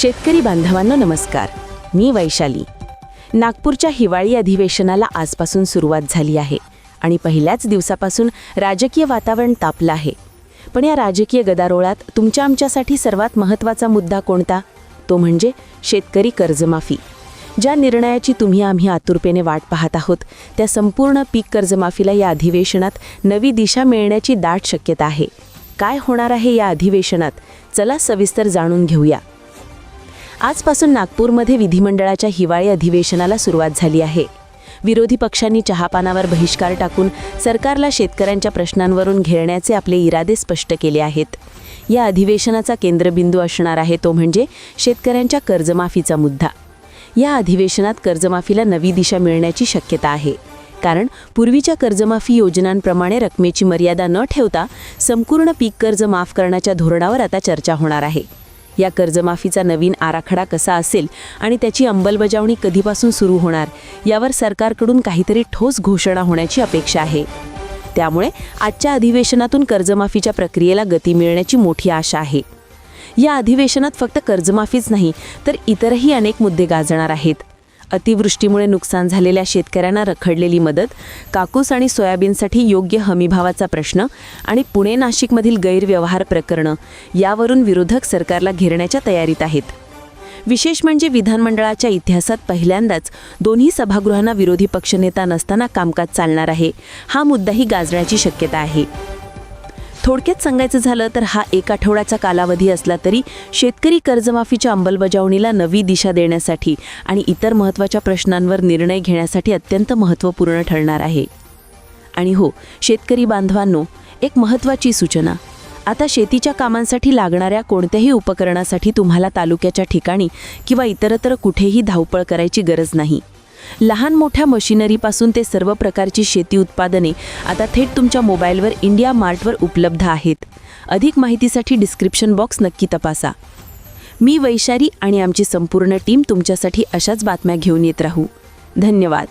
शेतकरी बांधवांनो नमस्कार. मी वैशाली. नागपूरच्या हिवाळी अधिवेशनाला आजपासून सुरुवात झाली आहे आणि पहिल्याच दिवसापासून राजकीय वातावरण तापलं आहे. पण या राजकीय गदारोळात तुमच्या आमच्यासाठी सर्वात महत्त्वाचा मुद्दा कोणता? तो म्हणजे शेतकरी कर्जमाफी. ज्या निर्णयाची तुम्ही आम्ही आतुरपेने वाट पाहत आहोत त्या संपूर्ण पीक कर्जमाफीला या अधिवेशनात नवी दिशा मिळण्याची दाट शक्यता आहे. काय होणार आहे या अधिवेशनात? चला सविस्तर जाणून घेऊया. आजपासून नागपूरमध्ये विधिमंडळाच्या हिवाळी अधिवेशनाला सुरुवात झाली आहे. विरोधी पक्षांनी चहापानावर बहिष्कार टाकून सरकारला शेतकऱ्यांच्या प्रश्नांवरून घेरण्याचे आपले इरादे स्पष्ट केले आहेत. या अधिवेशनाचा केंद्रबिंदू असणार आहे तो म्हणजे शेतकऱ्यांच्या कर्जमाफीचा मुद्दा. या अधिवेशनात कर्जमाफीला नवी दिशा मिळण्याची शक्यता आहे. कारण पूर्वीच्या कर्जमाफी योजनांप्रमाणे रकमेची मर्यादा न ठेवता संपूर्ण पीक कर्ज माफ करण्याच्या धोरणावर आता चर्चा होणार आहे. या कर्जमाफीचा नवीन आराखडा कसा असेल आणि त्याची अंमलबजावणी कधीपासून सुरू होणार यावर सरकारकडून काहीतरी ठोस घोषणा होण्याची अपेक्षा आहे. त्यामुळे आजच्या अधिवेशनातून कर्जमाफीच्या प्रक्रियेला गती मिळण्याची मोठी आशा आहे. या अधिवेशनात फक्त कर्जमाफीच नाही तर इतरही अनेक मुद्दे गाजणार आहेत. अतिवृष्टीमुळे नुकसान झालेल्या शेतकऱ्यांना रखडलेली मदत कापूस आणि सोयाबीनसाठी योग्य हमीभावाचा प्रश्न आणि पुणे नाशिकमधील गैरव्यवहार प्रकरणं यावरून विरोधक सरकारला घेरण्याच्या तयारीत आहेत. विशेष म्हणजे विधानमंडळाच्या इतिहासात पहिल्यांदाच दोन्ही सभागृहांना विरोधी पक्षनेता नसताना कामकाज चालणार आहे हा मुद्दाही गाजण्याची शक्यता आहे. थोडक्यात सांगायचं झालं तर हा एक आठवड्याचा कालावधी असला तरी शेतकरी कर्जमाफीच्या अंमलबजावणीला नवी दिशा देण्यासाठी आणि इतर महत्त्वाच्या प्रश्नांवर निर्णय घेण्यासाठी अत्यंत महत्त्वपूर्ण ठरणार आहे. आणि हो शेतकरी बांधवांनो एक महत्त्वाची सूचना. आता शेतीच्या कामांसाठी लागणाऱ्या कोणत्याही उपकरणासाठी तुम्हाला तालुक्याच्या ठिकाणी किंवा इतरत्र कुठेही धावपळ करायची गरज नाही. लहान मोठ्या मशिनरीपासून ते सर्व प्रकारची शेती उत्पादने आता थेट तुमच्या मोबाईलवर इंडिया मार्टवर उपलब्ध आहेत. अधिक माहितीसाठी डिस्क्रिप्शन बॉक्स नक्की तपासा. मी वैशारी आणि आमची संपूर्ण टीम तुमच्यासाठी अशाच बातम्या घेऊन येत राहू. धन्यवाद.